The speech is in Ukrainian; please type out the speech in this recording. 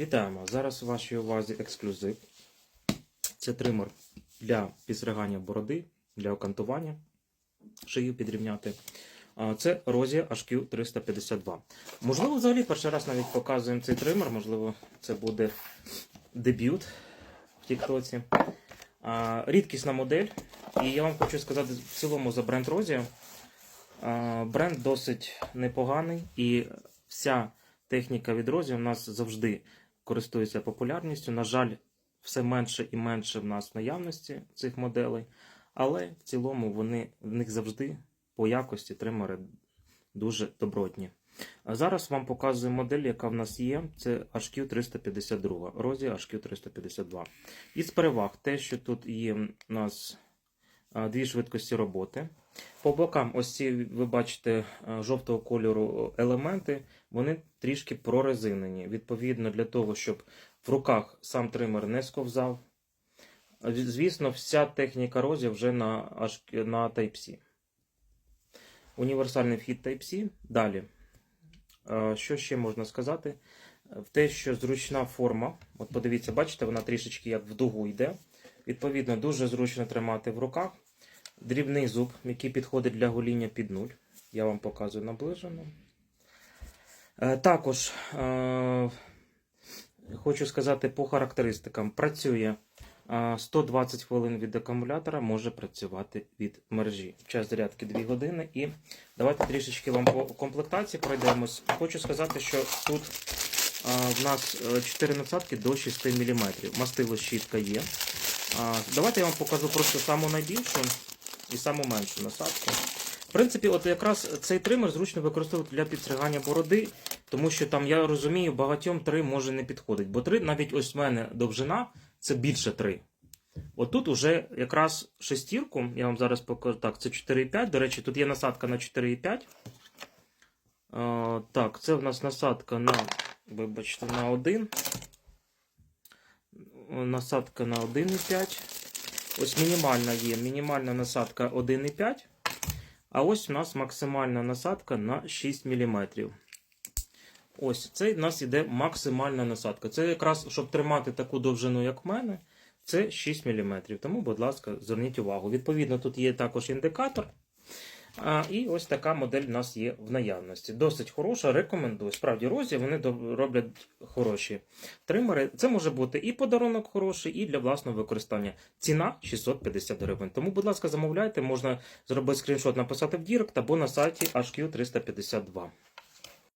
Вітаємо! Зараз у вашій увазі ексклюзив. Це тример для підстригання бороди, для окантування, шию підрівняти. Це Розія HQ 352. Можливо, взагалі перший раз навіть показуємо цей тример, можливо, це буде дебют в Тіктоці. Рідкісна модель. І я вам хочу сказати в цілому за бренд Розія. Бренд досить непоганий, і вся техніка від Розі у нас завжди користується популярністю. На жаль, все менше і менше в нас наявності цих моделей, але в цілому вони в них завжди по якості тримери дуже добротні. А зараз вам показую модель, яка в нас є. Це HQ 352, Розі HQ 352. Із переваг те, що тут є в нас дві швидкості роботи. По бокам, ось ці, ви бачите, жовтого кольору елементи, вони трішки прорезинені. Відповідно, для того, щоб в руках сам тример не сковзав. Звісно, вся техніка розі вже на, на Type-C. Універсальний вхід Type-C. Далі. Е, Що ще можна сказати? В те, що зручна форма. От подивіться, бачите, вона трішечки як в дугу йде. Відповідно, дуже зручно тримати в руках. Дрібний зуб, який підходить для гоління під нуль. Я вам показую наближено. Е, Також е, хочу сказати по характеристикам. Працює е, 120 хвилин від акумулятора, може працювати від мережі. Час зарядки 2 години. І давайте трішечки вам по комплектації пройдемось. Хочу сказати, що тут е, в нас 4 насадки до 6 мм. Мастило щітка є. Давайте я вам покажу просто саму найбільшу і саму меншу насадку. В принципі, от якраз цей тример зручно використовувати для підстригання бороди, тому що там я розумію, багатьом 3 може не підходить. Бо 3, навіть ось в мене довжина, це більше 3. От тут уже якраз шестірку, я вам зараз покажу. Так, це 4,5. До речі, тут є насадка на 4,5. Так, це в нас насадка на, вибачте, на 1. Насадка на 1,5. Ось мінімальна є. Мінімальна насадка 1,5. А ось у нас максимальна насадка на 6 мм. Ось це у нас іде максимальна насадка. Це якраз, щоб тримати таку довжину, як в мене, це 6 мм. Тому, будь ласка, зверніть увагу. Відповідно, тут є також індикатор. І ось така модель в нас є в наявності. Досить хороша, рекомендую. Справді, розі вони роблять хороші тримери. Це може бути і подарунок хороший, і для власного використання. Ціна 650 гривень. Тому, будь ласка, замовляйте, можна зробити скріншот, написати в Дірект або на сайті HQ352.